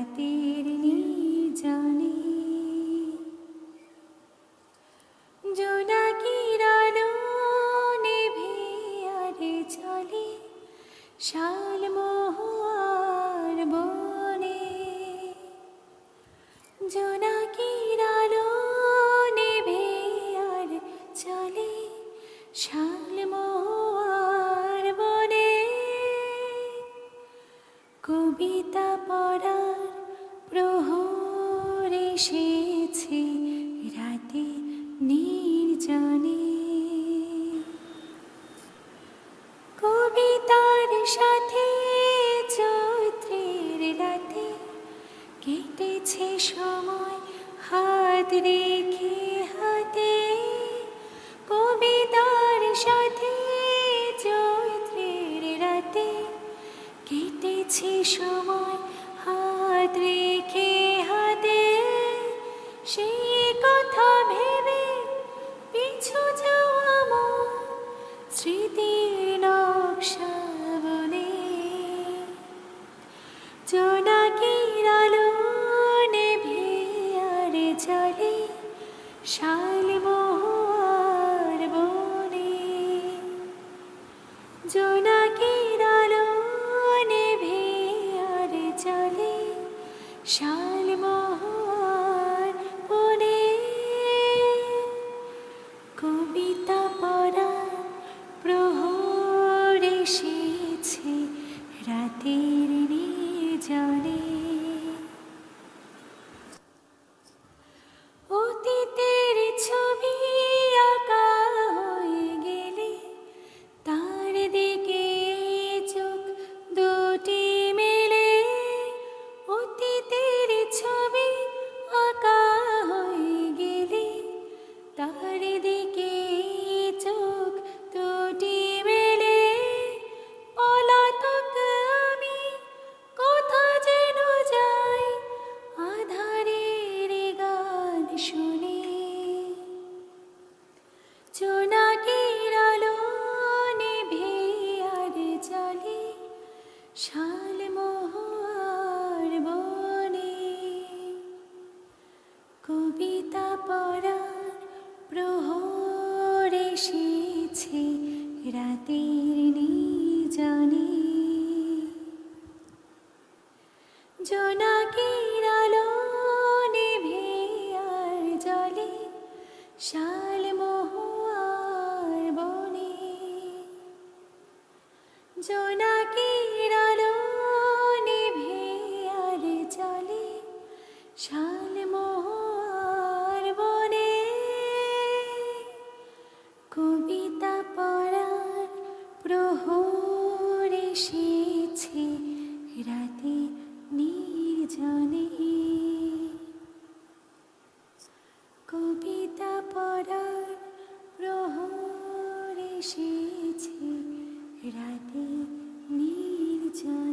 রাতের জানে জোনাকির নেভে আরে চলে শালমোহার বনে। জোনাকির নেভে আর চলে শালমোহার বনে। কবিতা পড়া এসেছি রাতে নির্জনে। কবিতার সাথে চৈত্রের রাতে কেটেছে সময় হাত রেখে হাতে। কবিতার সাথে চৈত্রের রাতে কেটেছে সময় স্মৃতির নকশা বনে, জোনাকির আলো নেভে আর চলে শালমোহর বনে। জোনাকির আলো নেভে আর চলে শাল রাতের অতীতের এসেছে রাতের নিজনে। জোনাকির আলো নেভে আর জলে শাল মহুয়ার বনে। জোনাকির কবিতা পড়ার প্রহর এসেছে রাতে নির্জনে। কবিতা পড়ার প্রহর এসেছে রাতে নির্জন।